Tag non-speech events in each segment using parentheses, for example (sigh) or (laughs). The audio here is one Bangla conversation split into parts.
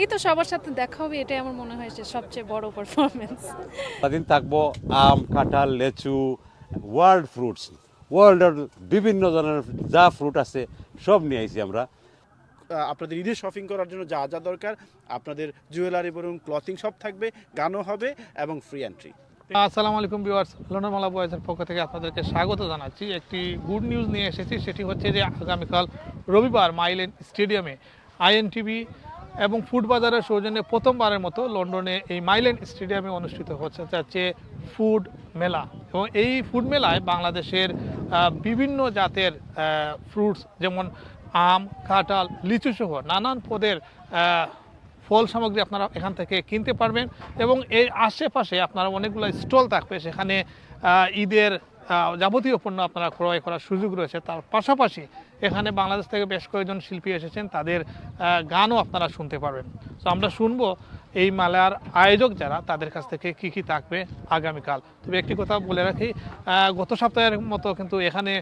এই তো সবার সাথে দেখা হবে এটাই আমার মনে হয় যে সবচেয়ে বড় পারফরমেন্স সারাদিন থাকব আম কাঁঠাল লেচু ওয়ার্ল্ড ফ্রুটস ওয়ার্ল্ডের বিভিন্ন ধরনের যা ফ্রুট আছে সব নিয়ে আইছি আমরা। আপনাদের ঈদের শপিং করার জন্য যা যা দরকার আপনাদের জুয়েলারি বলুন ক্লথিং সব থাকবে গানও হবে এবং ফ্রি এন্ট্রি আসসালামু আলাইকুম ভিউয়ার্স লন্ডন মালা বয়েজের পক্ষ থেকে আপনাদেরকে স্বাগত জানাচ্ছি। একটি গুড নিউজ নিয়ে এসেছি সেটি হচ্ছে যে আগামীকাল রবিবার মাইলেন স্টেডিয়ামে আইএনটিভি এবং ফুড বাজারের সৌজন্যে প্রথমবারের মতো লন্ডনে এই মাইলেন স্টেডিয়ামে অনুষ্ঠিত হচ্ছে যাচ্ছে ফুড মেলা। এবং এই ফুড মেলায় বাংলাদেশের বিভিন্ন জাতের ফ্রুটস যেমন আম, কাঁঠাল, লিচু সহ নানান পদের ফল সামগ্রী আপনারা এখান থেকে কিনতে পারবেন এবং এর আশেপাশে আপনারা অনেকগুলো স্টল থাকবে, সেখানে ঈদের যাবতীয় পণ্য আপনারা ক্রয় করার সুযোগ রয়েছে। তার পাশাপাশি এখানে বাংলাদেশ থেকে বেশ কয়েকজন শিল্পী এসেছেন, তাদের গানও আপনারা শুনতে পারবেন। তো আমরা শুনব এই মেলার আয়োজক যারা, তাদের কাছ থেকে কি কি থাকবে আগামীকাল। তবে একটি কথা বলে রাখি গত সপ্তাহের মতো কিন্তু এখানে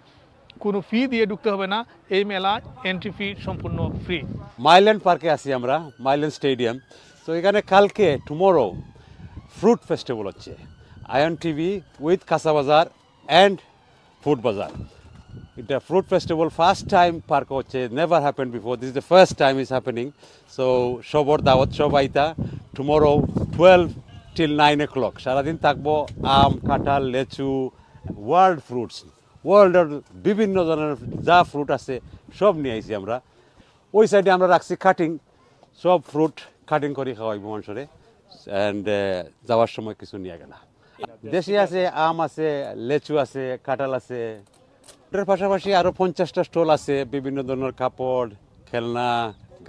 কোনো ফি দিয়ে ঢুকতে হবে না, এই মেলা এন্ট্রি ফি সম্পূর্ণ ফ্রি মাইল্যান্ড পার্কে আছি আমরা, মাইল্যান্ড স্টেডিয়াম। তো এখানে কালকে টুমোরো ফ্রুট ফেস্টিভ্যাল হচ্ছে। আয়ন টিভি উইথ কাঁচা বাজার অ্যান্ড ফুড বাজার। এটা fruit festival first time park হচ্ছে never happen before this the first time is happening so সবর দাওয়াত সব আইতা tomorrow twelve till nine o'clock সারাদিন থাকব আম, কাঁঠাল, লেচু ওয়ার্ল্ড ফ্রুটস ওয়ার্ল্ডের বিভিন্ন ধরনের যা ফ্রুট আছে, সব নিয়ে আইছি আমরা। ওই সাইডে আমরা রাখছি কাটিং সব ফ্রুট কাটিং করে খাওয়াইব মানুষরে। অ্যান্ড যাওয়ার সময় কিছু নিয়ে গেলা। দেশি আছে, আম আছে, লেচু আছে, কাঁঠাল আছে। এটার পাশাপাশি আরও পঞ্চাশটা স্টল আছে, বিভিন্ন ধরনের কাপড়, খেলনা,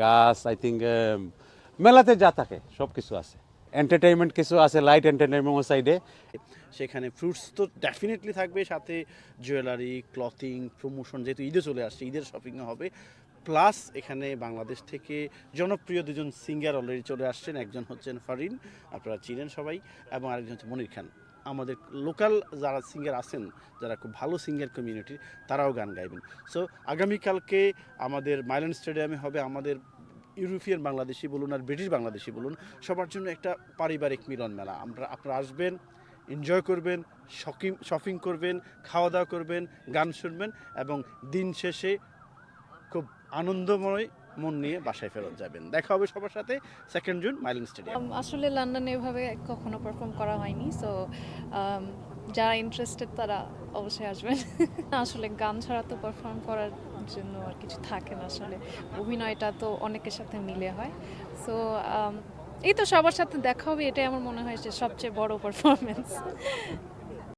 গাছ আই থিঙ্ক মেলাতে যা থাকে সব কিছু আছে। এন্টারটেইনমেন্ট কিছু আছে লাইট এন্টারটেইনমেন্ট সাইডে সেখানে ফ্রুটস তো ডেফিনেটলি থাকবে, সাথে জুয়েলারি ক্লথিং প্রমোশন যেহেতু ঈদে চলে আসছে, ঈদের শপিংও হবে। প্লাস এখানে বাংলাদেশ থেকে জনপ্রিয় দুজন সিঙ্গার অলরেডি চলে আসছেন, একজন হচ্ছেন ফারিন, আপনারা চিনেন সবাই, এবং আরেকজন হচ্ছে মনির খান। আমাদের লোকাল যারা সিঙ্গার আছেন, যারা খুব ভালো সিঙ্গার কমিউনিটির তারাও গান গাইবেন। সো আগামীকালকে আমাদের মাইল্যান্ড স্টেডিয়ামে হবে আমাদের ইউরোপিয়ান বাংলাদেশি বলুন আর ব্রিটিশ বাংলাদেশি বলুন, সবার জন্য একটা পারিবারিক মিলন মেলা। আমরা, আপনারা আসবেন এনজয় করবেন শপিং শপিং করবেন, খাওয়া দাওয়া করবেন, গান শুনবেন এবং দিন শেষে খুব আনন্দময় মন নিয়ে বাসায় ফেরত যাবেন। দেখা হবে সবার সাথে সেকেন্ড জুন মাইলিং স্টেডিয়াম আসলে লন্ডনে এভাবে কখনো পারফর্ম করা হয়নি সো যারা ইন্টারেস্টেড তারা অবশ্যই আসবেন। (laughs) আসলে গান ছাড়া তো পারফর্ম করার জন্য আর কিছু থাকে না আসলে। অভিনয়টা তো অনেকের সাথে মিলে হয়। সো এই তো সবার সাথে দেখা হবে, এটাই আমার মনে হয় যে সবচেয়ে বড় পারফরমেন্স